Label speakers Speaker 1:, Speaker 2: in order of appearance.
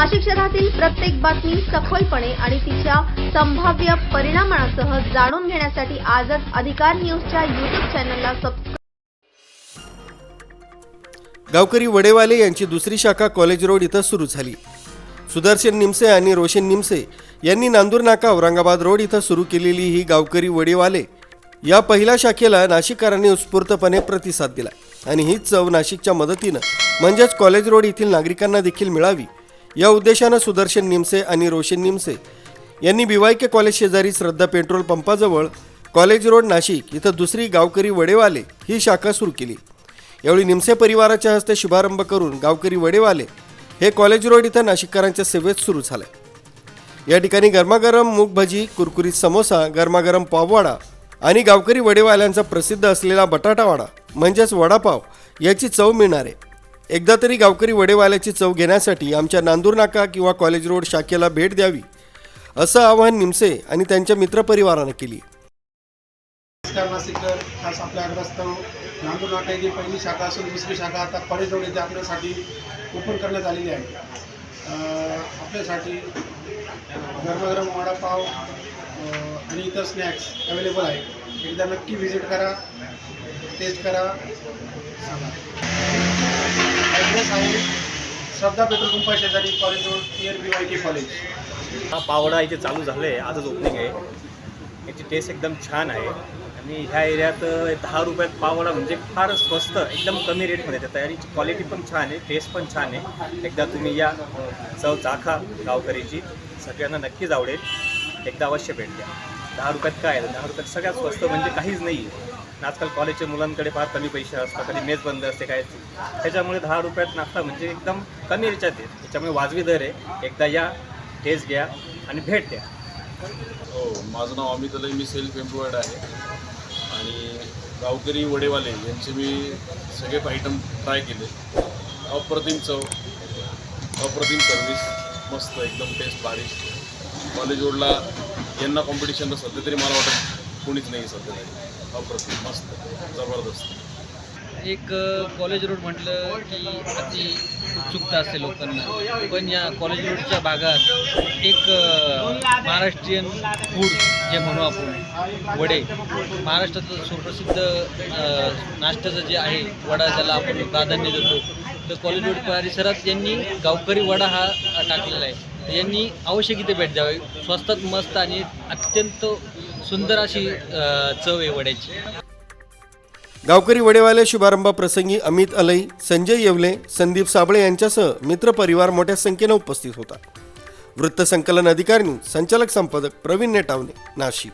Speaker 1: नाशिक शहरातील प्रत्येक बातमी सखोलपणे आणि तिच्या संभाव्य परिणामांसह जाणून घेण्यासाठी आजच अधिकार न्यूजच्या युट्यूब चॅनलला सबस्क्राईब
Speaker 2: गावकरी वडेवाले यांची दुसरी शाखा कॉलेज रोड इथं सुरू झाली. सुदर्शन निमसे आणि रोशन निमसे यांनी नांदूर नाका औरंगाबाद रोड इथं सुरू केलेली ही गावकरी वडेवाले या पहिल्या शाखेला नाशिककरांनी उत्स्फूर्तपणे प्रतिसाद दिला आणि हीच चव नाशिकच्या मदतीनं म्हणजेच कॉलेज रोड येथील नागरिकांना देखील मिळावी या उद्देशानं सुदर्शन निमसे आणि रोशन निमसे यांनी बिवायके कॉलेज शेजारी श्रद्धा पेट्रोल पंपाजवळ कॉलेज रोड नाशिक इथं दुसरी गावकरी वडेवाले ही शाखा सुरू केली. यावेळी निमसे परिवाराच्या हस्ते शुभारंभ करून गावकरी वडेवाले हे कॉलेज रोड इथं नाशिककरांच्या सेवेत सुरू झाले. या ठिकाणी गरमागरम मूग भजी कुरकुरीत समोसा गरमागरम पाववाडा आणि गावकरी वडेवाल्यांचा प्रसिद्ध असलेला बटाटावाडा म्हणजेच वडापाव याची चव मिळणार आहे. एकदा तरी गावकरी वडेवाल्याची चव घेण्यासाठी आमच्या नांदूर नाका किंवा कॉलेज रोड शाखेला भेट द्यावी असं आवाहन निमसे आणि त्यांच्या मित्रपरिवारानं केली.
Speaker 3: नमस्कार नाशिककर. खास आपल्या अग्रस्तव नांदूर नाका येथील पहिली शाखा असून दुसरी शाखा आता कॉलेज रोड येथे आपल्यासाठी ओपन करण्यात आलेली आहे. आपल्यासाठी गरमागरम वडापाव आणि इतर स्नॅक्स अवेलेबल आहे एकदा नक्की व्हिजिट करा. टेस्ट करा. सांगा ॲड्रेस आहे श्रद्धा पेट्रोल पंपा शेजारी college road near B Y K college
Speaker 4: हा पावडा इथे चालू झालं आहे आजच ओपनिंग आहे. याची टेस्ट एकदम छान आहे. आणि ह्या एरियात दहा रुपयात पावडा म्हणजे फार स्वस्त एकदम कमी रेटमध्ये देतात. आणि क्वालिटी पण छान आहे टेस्ट पण छान आहे. एकदा तुम्ही या चव चाखा गावकरीची सगळ्यांना नक्कीच आवडेल. एकदा अवश्य भेट द्या. दहा रुपयात काय दहा रुपयात सगळ्यात स्वस्त म्हणजे काहीच नाही आहे आजकाल कॉलेजच्या मुलांकडे फार कमी पैसे असतात कधी मेज बंद असते काय त्याच्यामुळे दहा रुपयात नाश्ता म्हणजे एकदम कमी याच्यात आहे. त्याच्यामुळे वाजवी दर आहे. एकदा या टेस्ट घ्या आणि भेट द्या.
Speaker 5: हो माझं नाव अमित अलय मी सेल्फ एम्प्लॉईड आहे. आणि गावकरी वडेवाले यांचे मी सगळे आयटम ट्राय केले. अप्रतिम चव अप्रतिम सर्विस मस्त एकदम टेस्ट भारी. कॉलेज रोडला यांना कॉम्पिटिशन सध्या तरी मला वाटत कोणीच नाही सध्या तरी. अप्रतिम मस्त जबरदस्त.
Speaker 6: एक कॉलेज रोड म्हटलं की अति उत्सुकता असते लोकांना. पण या कॉलेज रोडच्या भागात एक महाराष्ट्रीयन फूड जे म्हणू आपण वडे महाराष्ट्रातलं सुप्रसिद्ध नाश्त्याचं जे आहे वडा ज्याला आपण प्राधान्य देतो तर कॉलेज रोड परिसरात यांनी गावकरी वडा हा टाकलेला आहे. यांनी अवश्य इथे भेट द्यावी. स्वस्तात मस्त आणि अत्यंत सुंदर अशी चव आहे वड्याची.
Speaker 2: गावकरी वडेवाले शुभारंभाप्रसंगी अमित अलई संजय येवले संदीप साबळे यांच्यासह मित्रपरिवार मोठ्या संख्येनं उपस्थित होता वृत्तसंकलन अधिकारी संचालक संपादक प्रवीण नेटावणे नाशिक.